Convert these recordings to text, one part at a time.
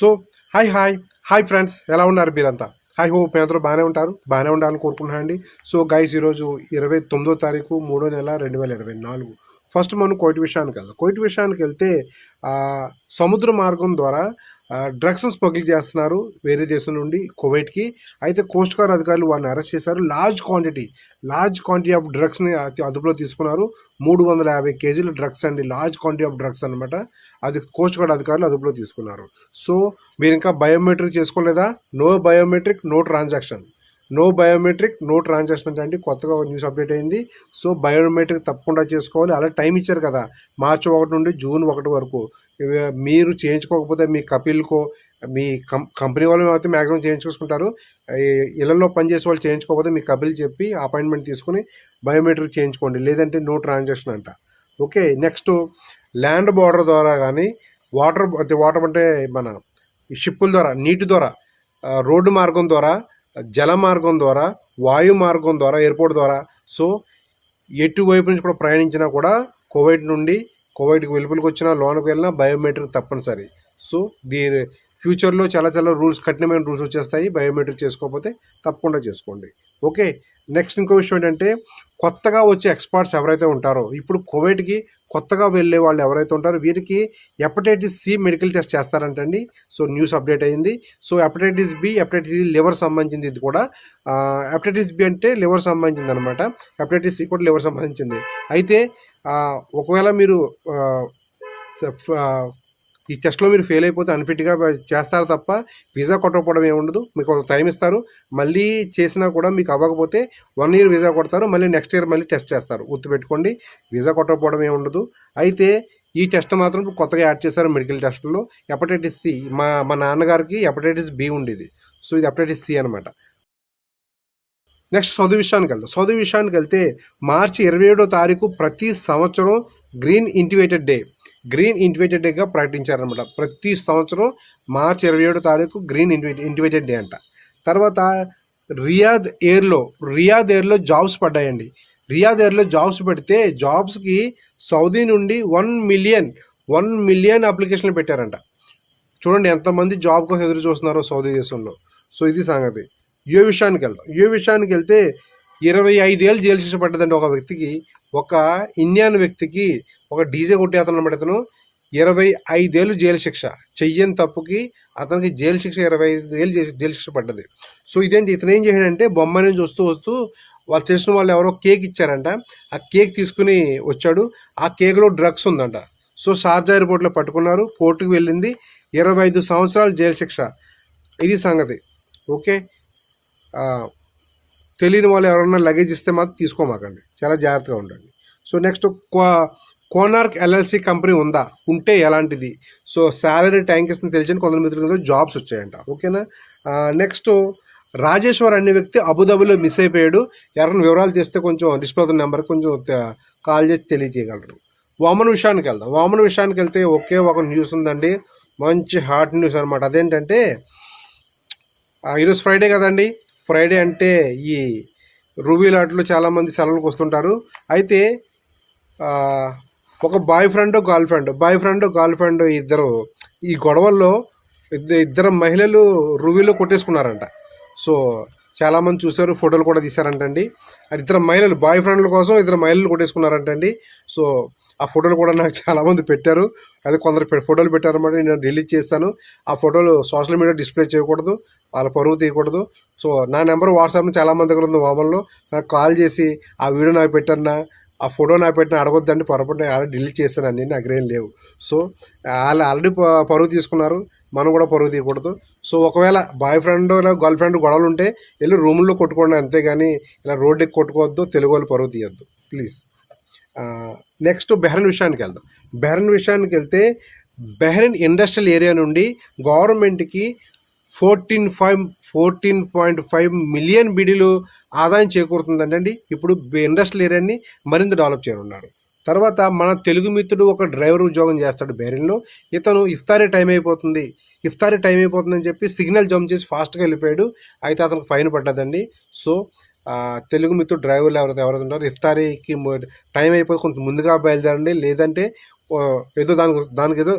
So hi hi. Hi friends. ఎలా ఉన్నారు మీరంతా? హాయ్ హోప్ మీ అందరూ బాగానే ఉంటారు? బాగానే ఉండాలని కోరుకుంటున్నాను అండి సో గైస్ ఈరోజు ఇరవై తొమ్మిదో తారీఖు మూడో నెల రెండు వేల ఇరవై నాలుగు. ఫస్ట్ మనం కోయిట్ విషయానికి వెళ్దాం కోయిట్ విషయానికి వెళ్తే సముద్ర మార్గం ద్వారా డ్రగ్స్ స్మగ్లింగ్ చేస్తున్నారు వేరే దేశం నుండి కువైట్కి అయితే కోస్ట్ గార్డ్ అధికారులు వారిని అరెస్ట్ చేశారు. Large quantity large quantity of డ్రగ్స్ని అదుపులో తీసుకున్నారు. మూడు వందల యాభై కేజీల డ్రగ్స్ అండి. లార్జ్ క్వాంటిటీ ఆఫ్ డ్రగ్స్ అనమాట అది కోస్ట్ గార్డ్ అధికారులు అదుపులో తీసుకున్నారు. సో మీరు ఇంకా బయోమెట్రిక్ చేసుకోలేదా? No biometric no transaction no biometric no transaction అంటే కొత్తగా ఒక న్యూస్ అప్డేట్ అయింది. సో బయోమెట్రిక్ తప్పకుండా చేసుకోవాలి. అలా టైం ఇచ్చారు కదా. మార్చి ఒకటి నుండి జూన్ ఒకటి వరకు. మీరు చేయించుకోకపోతే మీ కపిల్కో మీ కం కంపెనీ వాళ్ళు అయితే మ్యాక్సిమం చేయించుకుంటారు. ఇళ్ళలో పనిచేసే వాళ్ళు చేయించుకోకపోతే మీ కపిల్ చెప్పి అపాయింట్మెంట్ తీసుకుని బయోమెట్రిక్ చేయించుకోండి. లేదంటే నో ట్రాన్సాక్షన్ అంట. ఓకే నెక్స్ట్ ల్యాండ్ బార్డర్ ద్వారా కానీ వాటర్ వాటర్ అంటే మన షిప్పుల ద్వారా నీటి ద్వారా రోడ్డు మార్గం ద్వారా జల మార్గం ద్వారా వాయు మార్గం ద్వారా ఎయిర్పోర్ట్ ద్వారా. సో ఎటువైపు నుంచి కూడా ప్రయాణించినా కూడా కోవిడ్ నుండి కోవిడ్కి వెలుపలికి వచ్చినా లోనికి వెళ్ళినా బయోమెట్రిక్ తప్పనిసరి. సో దీని ఫ్యూచర్లో చాలా చాలా రూల్స్ కఠినమైన రూల్స్ వచ్చేస్తాయి. బయోమెట్రిక్ చేసుకోకపోతే తప్పకుండా చేసుకోండి. ఓకే నెక్స్ట్ ఇంకో విషయం ఏంటంటే కొత్తగా వచ్చే ఎక్స్పర్ట్స్ ఎవరైతే ఉంటారో ఇప్పుడు కోవిడ్కి కొత్తగా వెళ్ళే వాళ్ళు ఎవరైతే ఉంటారో వీరికి హెపటైటిస్ సి మెడికల్ టెస్ట్ చేస్తారంటండి. సో న్యూస్ అప్డేట్ అయింది. So hepatitis B hepatitis C liver సంబంధించింది. ఇది కూడా హెపటైటిస్ బి అంటే లివర్ సంబంధించింది అనమాట హెపటైటిస్ సి కూడా లివర్ సంబంధించింది. అయితే ఒకవేళ మీరు ఈ టెస్ట్లో మీరు ఫెయిల్ అయిపోతే అన్ఫిట్గా చేస్తారు తప్ప వీసా కొట్టకపోవడం ఏమి ఉండదు. మీకు ఒక టైం ఇస్తారు. మళ్ళీ చేసినా కూడా మీకు అవ్వకపోతే వన్ ఇయర్ వీసా కొడతారు. మళ్ళీ నెక్స్ట్ ఇయర్ మళ్ళీ టెస్ట్ చేస్తారు. గుర్తుపెట్టుకోండి వీసా కొట్టకపోవడం ఏమి ఉండదు. అయితే ఈ టెస్ట్ మాత్రం కొత్తగా యాడ్ చేశారు మెడికల్ టెస్ట్లో హెపటైటిస్ సి మా మా నాన్నగారికి హెపటైటిస్ బి ఉండేది. సో ఇది హెపటైటిస్ సి అనమాట నెక్స్ట్ చదువు విషయానికి వెళ్తాం చదువు విషయానికి వెళ్తే మార్చి ఇరవై ఏడో తారీఖు ప్రతి సంవత్సరం green initiated day. Green initiated డేగా ప్రకటించారనమాట ప్రతి సంవత్సరం మార్చి ఇరవై ఏడో తారీఖు గ్రీన్ ఇంటివే ఇంటివేటెడ్ డే అంట. తర్వాత రియాద్ ఎయిర్లో రియాద్ ఎయిర్లో జాబ్స్ పడ్డాయండి. రియాద్ ఎయిర్లో జాబ్స్ పెడితే జాబ్స్కి సౌదీ నుండి వన్ మిలియన్ వన్ మిలియన్ అప్లికేషన్లు పెట్టారంట. చూడండి ఎంతమంది జాబ్ కోసం ఎదురు చూస్తున్నారో సౌదీ దేశంలో. సో ఇది సంగతి. ఏ విషయానికి వెళ్దాం. ఏ విషయానికి వెళ్తే ఇరవై ఐదేళ్ళు జైలు శిక్ష పడ్డదండి ఒక వ్యక్తికి. ఒక ఇండియన్ వ్యక్తికి ఒక డీజే కొట్టేతను అనమాట అతను. ఇరవై ఐదేళ్ళు జైలు శిక్ష. చెయ్యని తప్పుకి అతనికి జైలు శిక్ష ఇరవై ఐదు ఏళ్ళు జైలు శిక్ష పడ్డది. సో ఇదేంటి? ఇతను ఏం చేశాడంటే బొమ్మ నుంచి వస్తూ వస్తూ వాళ్ళు తెలిసిన వాళ్ళు ఎవరో కేక్ ఇచ్చారంట. ఆ కేక్ తీసుకుని వచ్చాడు. ఆ కేక్లో డ్రగ్స్ ఉందంట. సో షార్జా ఎయిర్పోర్ట్లో పట్టుకున్నారు. కోర్టుకు వెళ్ళింది. ఇరవై ఐదు సంవత్సరాలు జైలు శిక్ష. ఇది సంగతి. ఓకే? తెలియని వాళ్ళు ఎవరైనా లగేజ్ ఇస్తే మాత్రం తీసుకోమాకండి. చాలా జాగ్రత్తగా ఉండండి. So next Konark LLC company ఉందా? ఉంటే ఎలాంటిది? సో శాలరీ ట్యాంక్ ఇస్తుంది తెలిసిన కొందరు మిత్రులు జాబ్స్ వచ్చాయంట. ఓకేనా? నెక్స్ట్ రాజేశ్వర్ అనే వ్యక్తి అబుదాబిలో మిస్ అయిపోయాడు. ఎవరైనా వివరాలు చేస్తే కొంచెం డిస్ప్లే అవుతున్న కొంచెం కాల్ చేసి తెలియజేయగలరు. వామన్ విషయానికి వెళ్దాం. వామన్ విషయానికి వెళ్తే ఒకే ఒక న్యూస్ ఉందండి. మంచి హాట్ న్యూస్ అనమాట అదేంటంటే ఈరోజు ఫ్రైడే కదండి. ఫ్రైడే అంటే ఈ రూబీలాట్లో చాలామంది సెలవులకు వస్తుంటారు. అయితే ఒక boyfriend girlfriend boyfriend girlfriend ఇద్దరు ఈ గొడవల్లో ఇద్దరు మహిళలు రూవీలో కొట్టేసుకున్నారంట. సో చాలామంది చూశారు ఫోటోలు కూడా తీశారంటండి. అది ఇద్దరు మహిళలు బాయ్ ఫ్రెండ్ల కోసం ఇద్దరు మహిళలు కొట్టేసుకున్నారంటండి. సో ఆ ఫోటోలు కూడా నాకు చాలామంది పెట్టారు. అది కొందరు ఫోటోలు పెట్టారన్నమాట నేను డిలీట్ చేస్తాను. ఆ ఫోటోలు సోషల్ మీడియా డిస్ప్లే చేయకూడదు. వాళ్ళ పరువు తీయకూడదు. సో నా నెంబర్ వాట్సాప్లో చాలామంది దగ్గర ఉంది. వామల్లో నాకు కాల్ చేసి ఆ వీడియో నాకు పెట్టన్నా ఆ ఫోటో నాకు పెట్టిన అడగొద్దండి పొరపాటు ఆల్రెడీ డిలీట్ చేశాను అన్ని నా దగ్గర ఏం లేవు. సో వాళ్ళు ఆల్రెడీ పరువు తీసుకున్నారు. మనం కూడా పరువు తీయకూడదు. సో ఒకవేళ బాయ్ ఫ్రెండ్ గర్ల్ ఫ్రెండ్ గొడవలు ఉంటే వెళ్ళి రూముల్లో కొట్టుకోండి అంతేగాని ఇలా రోడ్డు కొట్టుకోవద్దు తెలుగు వాళ్ళు పరువు తీయొద్దు. ప్లీజ్. నెక్స్ట్ బెహ్రన్ విషయానికి వెళ్దాం. బెహ్రన్ విషయానికి వెళ్తే బెహ్రన్ ఇండస్ట్రియల్ ఏరియా నుండి గవర్నమెంట్కి fourteen five fourteen point five million బిడీలు ఆదాయం చేకూరుతుందండి ఇప్పుడు ఇండస్ట్రియల్ ఏరియాని మరింత డెవలప్ చేయనున్నారు. తర్వాత మన తెలుగు మిత్రుడు ఒక డ్రైవర్ ఉద్యోగం చేస్తాడు బేరిన్లో ఇతను ఇఫ్తారీ టైం అయిపోతుంది. ఇఫ్తారీ టైం అయిపోతుందని చెప్పి సిగ్నల్ జంప్ చేసి ఫాస్ట్గా వెళ్ళిపోయాడు. అయితే అతనికి ఫైన్ పడ్డదండి. సో తెలుగు మిత్రుడు డ్రైవర్లు ఎవరైతే ఎవరైతే ఉంటారో ఇఫ్తారీకి టైం అయిపోయి కొంత ముందుగా బయలుదేరండి. లేదంటే ఏదో దానికి దానికి ఏదో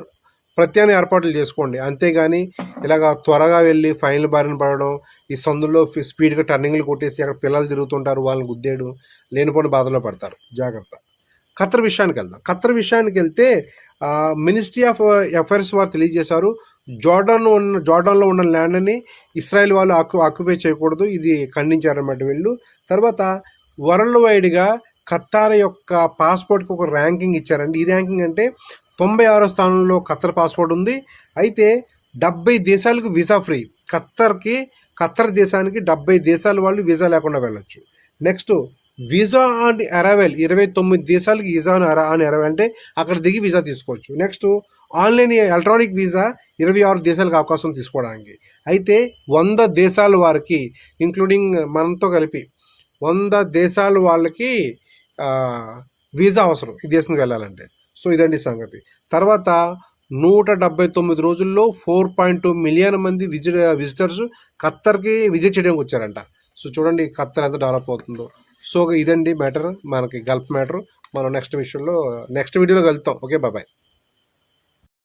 ప్రత్యాన్ని ఏర్పాట్లు చేసుకోండి. అంతేగాని ఇలాగ త్వరగా వెళ్ళి ఫైనల్ బారిన పడడం ఈ సందులో స్పీడ్గా టర్నింగ్లు కొట్టేసి అక్కడ పిల్లలు తిరుగుతుంటారు వాళ్ళని గుద్దేయడం లేనిపోయిన బాధలో పడతారు. జాగ్రత్త. ఖత్తర్ విషయానికి వెళ్దాం. ఖత్తర్ విషయానికి వెళ్తే మినిస్ట్రీ ఆఫ్ అఫైర్స్ వారు తెలియజేశారు జోర్డాన్ ఉన్న జోర్డాన్లో ఉన్న ల్యాండ్ని ఇస్రాయెల్ వాళ్ళు ఆక్యు ఆక్యుపై చేయకూడదు ఇది ఖండించారన్నమాట వీళ్ళు. తర్వాత వరల్డ్ వైడ్గా ఖత్తార్ యొక్క పాస్పోర్ట్కి ఒక ర్యాంకింగ్ ఇచ్చారండి. ఈ ర్యాంకింగ్ అంటే తొంభై ఆరో స్థానంలో ఖత్తర్ పాస్పోర్ట్ ఉంది. అయితే డెబ్బై దేశాలకు వీసా ఫ్రీ. ఖత్తర్కి ఖత్తర్ దేశానికి డెబ్బై దేశాల వాళ్ళు వీసా లేకుండా వెళ్ళొచ్చు. నెక్స్ట్ వీసా ఆన్ అరైవల్ ఇరవై తొమ్మిది దేశాలకి వీసా ఆన్ అరైవల్ అంటే అక్కడ దిగి వీసా తీసుకోవచ్చు. నెక్స్ట్ ఆన్లైన్ ఎలక్ట్రానిక్ వీసా ఇరవై ఆరు దేశాలకు అవకాశం తీసుకోవడానికి. అయితే వంద దేశాల వారికి ఇంక్లూడింగ్ మనతో కలిపి వంద దేశాల వాళ్ళకి వీసా అవసరం ఈ దేశానికి వెళ్ళాలంటే. సో ఇదండి సంగతి. తర్వాత నూట డెబ్బై తొమ్మిది రోజుల్లో ఫోర్ పాయింట్ టూ మిలియన్ మంది విజిట్ విజిటర్స్ ఖత్తర్కి విజిట్ చేయడానికి వచ్చారంట. సో చూడండి ఖత్తర్ ఎంత డెవలప్ అవుతుందో. సో ఇదండి మ్యాటర్ మనకి గల్ఫ్ మ్యాటర్. మనం నెక్స్ట్ విషయంలో నెక్స్ట్ వీడియోలో కలుతాం ఓకే బాబాయ్